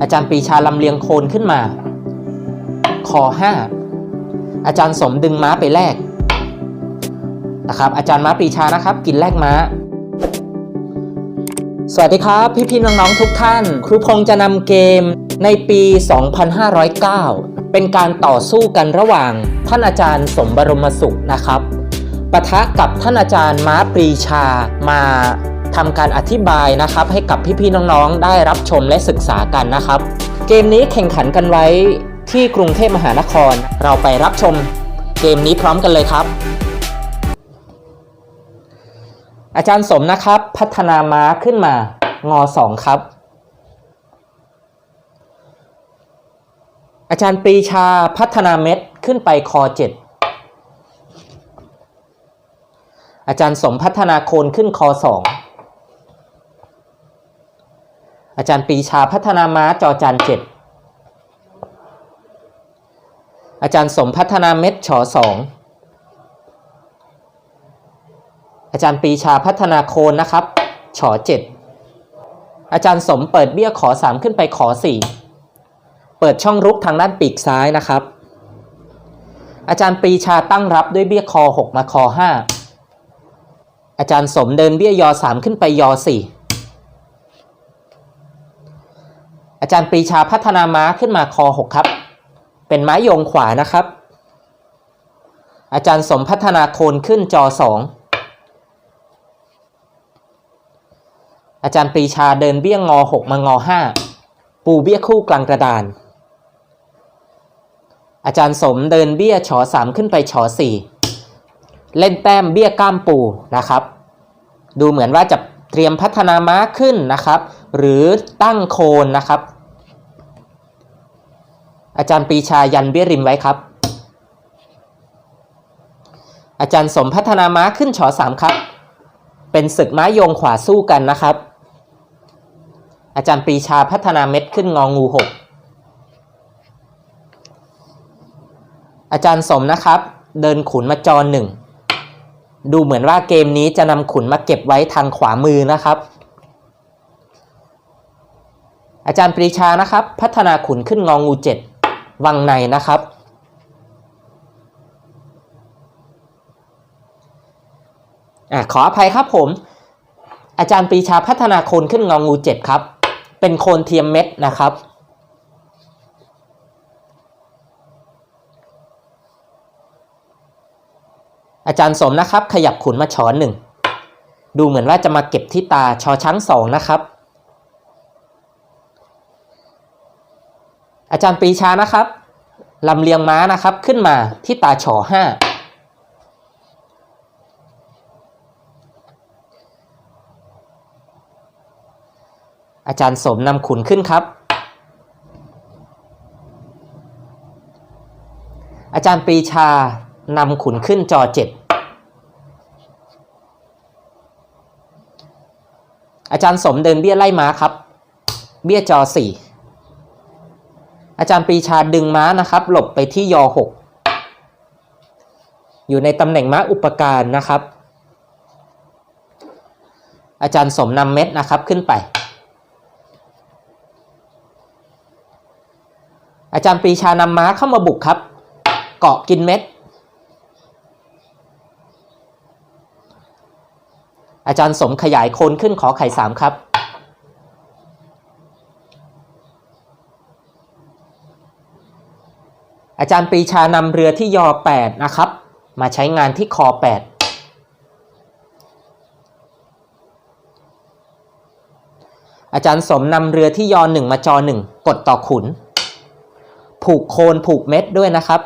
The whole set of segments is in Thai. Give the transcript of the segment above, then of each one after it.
อาจารย์ปีชาลำเลียงโคนขึ้นมา คอห้าอาจารย์สมดึงม้าไปแลกนะครับ อาจารย์ม้าปีชานะครับ กินแลกม้า สวัสดีครับ พี่พี่ๆน้องๆทุกท่าน ครูพงษ์จะนำเกมในปี 2509 เป็นการต่อสู้กันระหว่าง ท่านอาจารย์สมบรมสุขนะครับปะทะกับท่านอาจารย์ม้าปรีชามา ทำการอธิบายนะครับให้กับพี่ๆน้องๆ ได้รับชมและศึกษากันนะครับ เกมนี้แข่งขันกันไว้ที่กรุงเทพมหานคร เราไปรับชมเกมนี้พร้อมกันเลยครับ อาจารย์สมนะครับ พัฒนาม้าขึ้นมางอสองครับ อาจารย์ปรีชาพัฒนาเม็ดขึ้นไปคอเจ็ดอาจารย์สมพัฒนาโคนขึ้นคอสอง อาจารย์ปีชาพัฒนาม้าจอจานเจ็ดอาจารย์สมพัฒนาเม็ดฉอสองอาจารย์ปีชาพัฒนาโคนนะครับฉอเจ็ดอาจารย์สมเปิดเบี้ยขอสามขึ้นไปขอสี่เปิดช่องรุกทางด้านปีกซ้ายนะครับ อาจารย์ปีชาตั้งรับด้วยเบี้ยคอหกมาคอห้าอาจารย์สมเดินเบี้ยยอสามขึ้นไปยอสี่ อา จารย์ปรีชาพัฒนาม้าขึ้นมาคอหกครับ เป็นไม้ยงขวานะครับ อาจารย์สมพัฒนาโคนขึ้นจอสองอาจารย์ปรีชาเดินเบี้ยงงอหกมางอห้าปูเบี้ยคู่กลางกระดาน อาจารย์สมเดินเบี้ยฉอสามขึ้นไปฉอสี่เล่นแต้มเบี้ยก้ามปูนะครับ ดูเหมือนว่าจะเตรียมพัฒนาม้าขึ้นนะครับ หรือตั้งโคนนะครับ อาจารย์ปีชายันเบี้ยริมไว้ครับ อาจารย์สมพัฒนาม้าขึ้นฉอสามครับ เป็นศึกม้ายงขวาสู้กันนะครับ อาจารย์ปีชาพัฒนาเม็ดขึ้นงองูหกอาจารย์สมนะครับ เดินขุนมาจอหนึ่งดูเหมือนว่าเกมนี้จะนำขุนมาเก็บไว้ทางขวามือนะครับ อาจารย์ปรีชานะครับ พัฒนาขุนขึ้นงองูเจ็ด วังในนะครับ อะขออภัยครับผม อาจารย์ปีชาพัฒนาโคนขึ้นงองูเจ็ดครับ เป็นโคนเทียมเม็ดนะครับอาจารย์สมนะครับ ขยับขุนมาช้อนหนึ่งดูเหมือนว่าจะมาเก็บที่ตาชอช้างสองนะครับ อาจารย์ปีชานะครับลำเลียงม้านะครับขึ้นมาที่ตาฉอห้าอาจารย์สมนำขุนขึ้นครับ อาจารย์ปีชานำขุนขึ้นจอเจ็ดอาจารย์สมเดินเบี้ยไล่ม้าครับ เบี้ยจอสี่ อาจารย์ปรีชาดึงม้านะครับ หลบไปที่ยอหกอยู่ในตำแหน่งม้าอุปการนะครับ อาจารย์สมนำเม็ดนะครับขึ้นไป อาจารย์ปรีชานำม้าเข้ามาบุกครับ เกาะกินเม็ด อาจารย์สมขยายโคนขึ้นขอไข่สามครับ อาจารย์ปรีชานำเรือที่ยอ 8 นะครับ มาใช้งานที่คอ 8 อาจารย์สมนำเรือที่ยอ 1 มาจอ 1 กดต่อขุน ผูกโคนผูกเม็ดด้วยนะครับ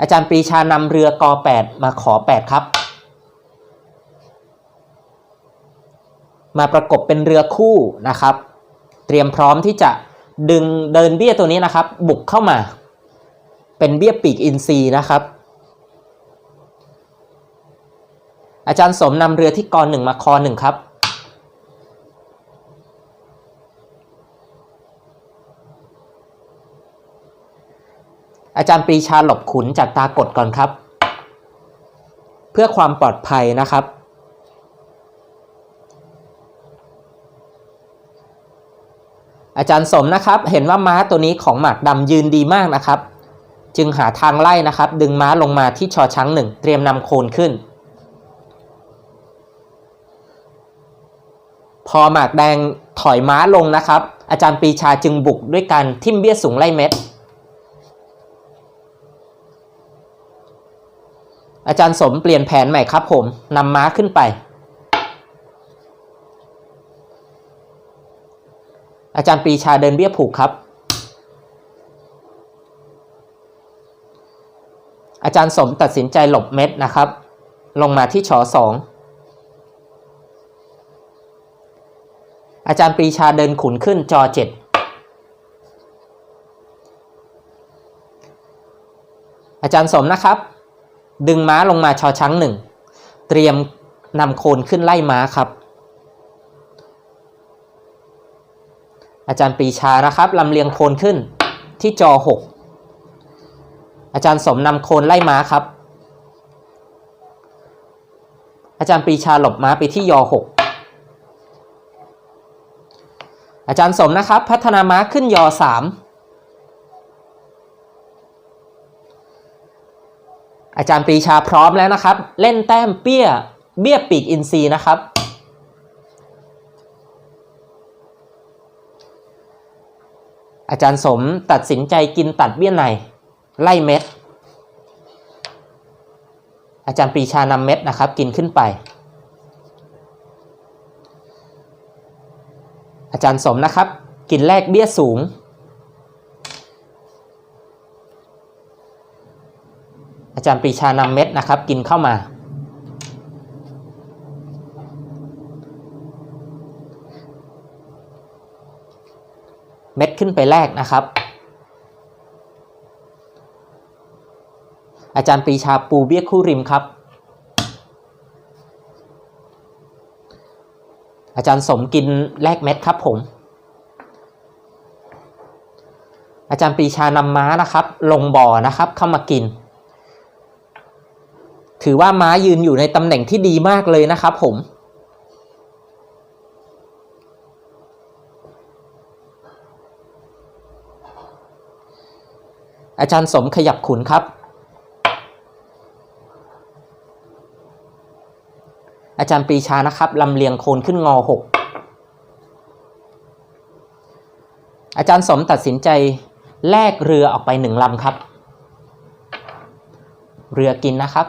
อาจารย์ปรีชานำเรือกอ 8 มาขอ 8 ครับ มาประกบเป็นเรือคู่นะครับ เตรียมพร้อมที่จะ ดึงเดินเบี้ยตัวนี้นะครับ บุกเข้ามา เป็นเบี้ยปีกอินทรีนะครับ อาจารย์สมนำเรือที่กอหนึ่งมาคอหนึ่งครับอาจารย์ปรีชาหลบขุนจากตากดก่อนครับ เพื่อความปลอดภัยนะครับ อาจารย์สมนะครับเห็นว่าม้าตัวนี้ของหมากดำยืนดีมากนะครับ จึงหาทางไล่นะครับ ดึงม้าลงมาที่ชอช้างหนึ่งเตรียมนำโคนขึ้น พอหมากแดงถอยม้าลงนะครับ อาจารย์ปีชาจึงบุกด้วยการทิ่มเบี้ยสูงไล่เม็ด อาจารย์สมเปลี่ยนแผนใหม่ครับผมนำม้าขึ้นไป อาจารย์ปรีชาเดินเบี้ยผูกครับ อาจารย์สมตัดสินใจหลบเม็ดนะครับ ลงมาที่ชอสองอาจารย์ปรีชาเดินขุนขึ้นจอเจ็ดอาจารย์สมนะครับ ดึงม้าลงมาชอช้างหนึ่ง เตรียมนำโคนขึ้นไล่ม้าครับ อาจารย์ปีชานะครับลำเลียงโคนขึ้นที่จอหกอาจารย์สมนำโคนไล่ม้าครับ อาจารย์ปีชาหลบม้าไปที่ยอหกอาจารย์สมนะครับ พัฒนาม้าขึ้นยอสามอาจารย์ปีชาพร้อมแล้วนะครับ เล่นแต้มเปี้ยเบี้ยปีกอินทรีนะครับ อาจารย์สมตัดสินใจกินตัดเบี้ยในไล่เม็ด อาจารย์ปรีชานำเม็ดนะครับ กินขึ้นไป อาจารย์สมนะครับ กินแรกเบี้ยสูง อาจารย์ปรีชานำเม็ดนะครับ กินเข้ามา เม็ดขึ้นไปแรกนะครับ อาจารย์ปีชาปูเบี้ยคู่ริมครับ อาจารย์สมกินแลกเม็ดครับผม อาจารย์ปีชานำม้านะครับ ลงบ่อนะครับเข้ามากิน ถือว่าม้ายืนอยู่ในตำแหน่งที่ดีมากเลยนะครับผม อาจารย์สมขยับขุนครับ อาจารย์ปรีชานะครับลำเลียงโคนขึ้นงอหกอาจารย์สมตัดสินใจแลกเรือออกไปหนึ่งลำครับ เรือกินนะครับ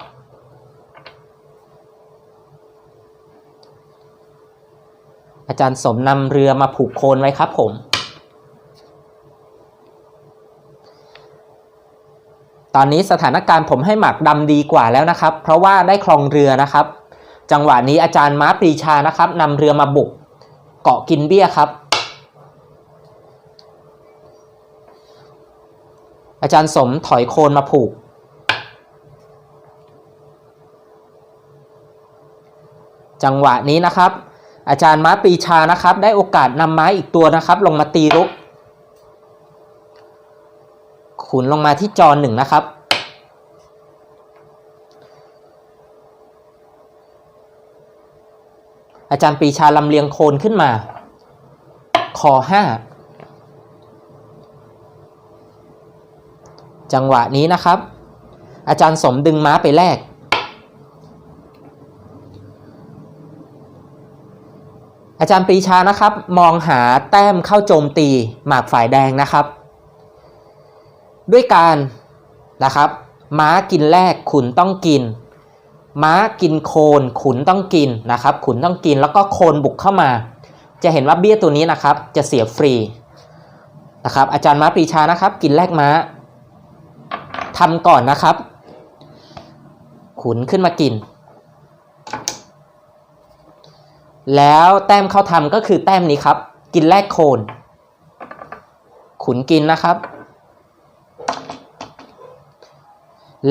อาจารย์สมนำเรือมาผูกโคนไว้ครับผม ตอนนี้สถานการณ์ผมให้หมักดำดีกว่าแล้วนะครับ เพราะว่าได้คลองเรือนะครับ จังหวะนี้อาจารย์ม้าปรีชานะครับนำเรือมาบุก เกาะกินเบี้ยครับ อาจารย์สมถอยโคนมาผูก จังหวะนี้นะครับ อาจารย์ม้าปรีชานะครับ ได้โอกาสนำไม้อีกตัวนะครับ ลงมาตีรุก ขุนลงมาที่จอหนึ่งนะครับ อาจารย์ปีชาลำเลียงโคนขึ้นมา คอห้าจังหวะนี้นะครับ อาจารย์สมดึงม้าไปแลกอาจารย์ปีชานะครับ มองหาแต้มเข้าโจมตีหมากฝ่ายแดงนะครับ ด้วยการนะครับ ม้ากินแรกขุนต้องกิน ม้ากินโคนขุนต้องกินนะครับ ขุนต้องกินแล้วก็โคนบุกเข้ามา จะเห็นว่าเบี้ยตัวนี้นะครับ จะเสียฟรีนะครับ อาจารย์ม้าปรีชานะครับ กินแรกม้าทำก่อนนะครับ ขุนขึ้นมากิน แล้วแต้มเข้าทำก็คือแต้มนี้ครับ กินแรกโคน ขุนกินนะครับ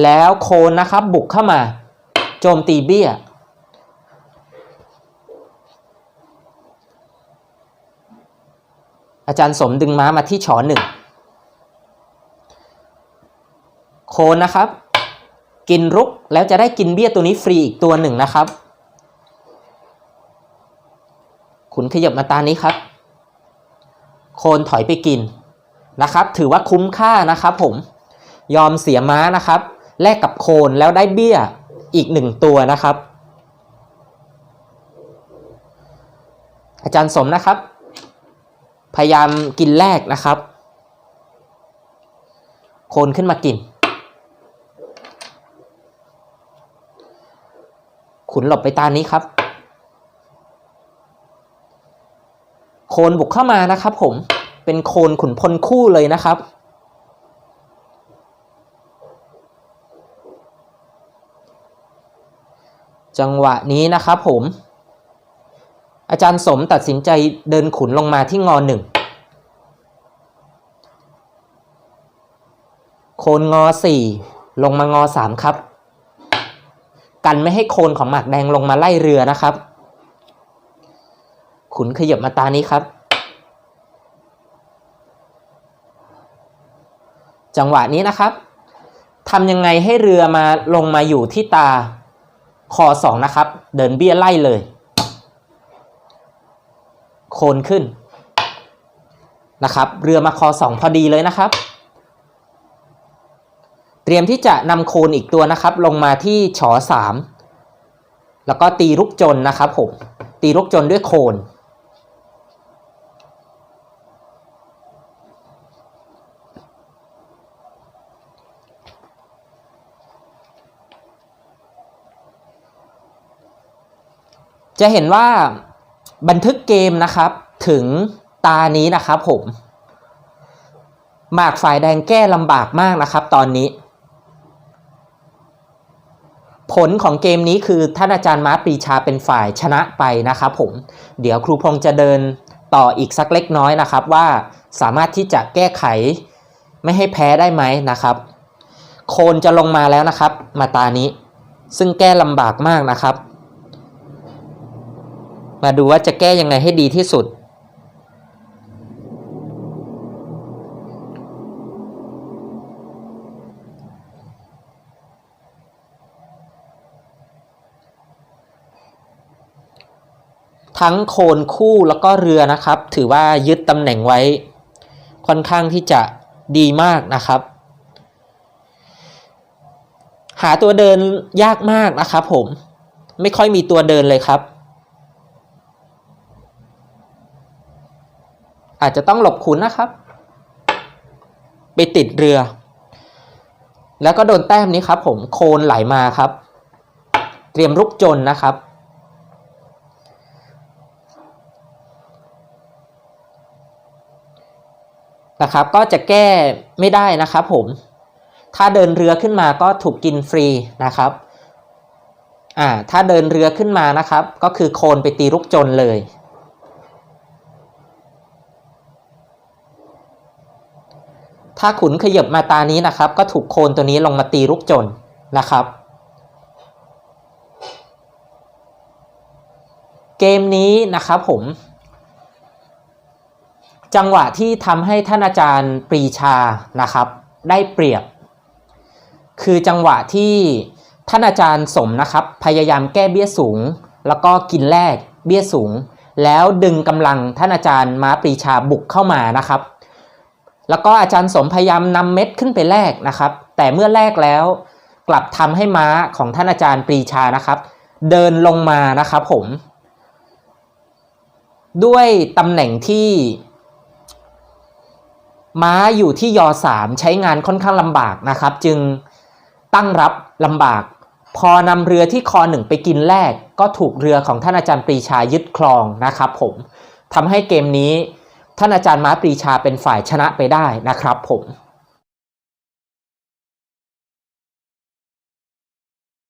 แล้วโคนนะครับบุกเข้ามา โจมตีเบี้ย อาจารย์สมดึงม้ามาที่ฉอหนึ่งโคนนะครับ กินรุกแล้วจะได้กินเบี้ยตัวนี้ฟรีอีกตัวหนึ่งนะครับ ขุนขยับมาตานี้ครับ โคนถอยไปกินนะครับ ถือว่าคุ้มค่านะครับผมยอมเสียม้านะครับ แลกกับโคนแล้วได้เบี้ยอีกหนึ่งตัวนะครับ อาจารย์สมนะครับ พยายามกินแรกนะครับ โคนขึ้นมากิน ขุนหลบไปตานี้ครับ โคนบุกเข้ามานะครับผมเป็นโคนขุนพลคู่เลยนะครับ จังหวะนี้นะครับผม อาจารย์สมตัดสินใจเดินขุนลงมาที่งอหนึ่งโคนงอสี่ลงมางอสามครับ กันไม่ให้โคนของหมากแดงลงมาไล่เรือนะครับ ขุนขยับมาตานี้ครับ จังหวะนี้นะครับทำยังไงให้เรือมาลงมาอยู่ที่ตา คอสองนะครับ เดินเบี้ยไล่เลย โคนขึ้นนะครับ เรือมาคอสองพอดีเลยนะครับ เตรียมที่จะนำโคนอีกตัวนะครับ ลงมาที่ฉอสามแล้วก็ตีลูกจนนะครับผมตีลูกจนด้วยโคน จะเห็นว่าบันทึกเกมนะครับถึงตานี้นะครับผม หมากฝ่ายแดงแก้ลำบากมากนะครับ ตอนนี้ ผลของเกมนี้คือท่านอาจารย์มาร์ปรีชาเป็นฝ่ายชนะไปนะครับผม เดี๋ยวครูพงษ์จะเดินต่ออีกสักเล็กน้อยนะครับ ว่าสามารถที่จะแก้ไขไม่ให้แพ้ได้ไหมนะครับ โคนจะลงมาแล้วนะครับ มาตานี้ ซึ่งแก้ลำบากมากนะครับ มาดูว่าจะแก้ยังไงให้ดีที่สุด ทั้งโคนคู่แล้วก็เรือนะครับ ถือว่ายึดตำแหน่งไว้ ค่อนข้างที่จะดีมากนะครับหาตัวเดินยากมากนะครับผม ไม่ค่อยมีตัวเดินเลยครับ อาจจะต้องหลบขุนนะครับ ไปติดเรือ แล้วก็โดนแต้มนี้ครับผมโคนไหลมาครับ เตรียมรุกจนนะครับ นะครับ ก็จะแก้ไม่ได้นะครับผม ถ้าเดินเรือขึ้นมาก็ถูกกินฟรีนะครับอ่าถ้าเดินเรือขึ้นมานะครับ ก็คือโคนไปตีรุกจนเลย ถ้าขุนขยับมาตานี้นะครับ ก็ถูกโคนตัวนี้ลงมาตีรุกจนนะครับ เกมนี้นะครับผม จังหวะที่ทำให้ท่านอาจารย์ปรีชานะครับ ได้เปรียบ คือจังหวะที่ท่านอาจารย์สมนะครับ พยายามแก้เบี้ยสูง แล้วก็กินแรกเบี้ยสูง แล้วดึงกำลังท่านอาจารย์มาปรีชาบุกเข้ามานะครับ แล้วก็อาจารย์สมพยายามนำเม็ดขึ้นไปแลกนะครับ แต่เมื่อแลกแล้ว กลับทำให้ม้าของท่านอาจารย์ปรีชานะครับ เดินลงมานะครับผม ด้วยตำแหน่งที่ ม้าอยู่ที่ยอสามใช้งานค่อนข้างลำบากนะครับ จึงตั้งรับลำบาก พอนำเรือที่คอหนึ่งไปกินแรก ก็ถูกเรือของท่านอาจารย์ปรีชายึดครองนะครับ ผมทำให้เกมนี้ ท่านอาจารย์ม้าปรีชาเป็นฝ่ายชนะไปได้นะครับผม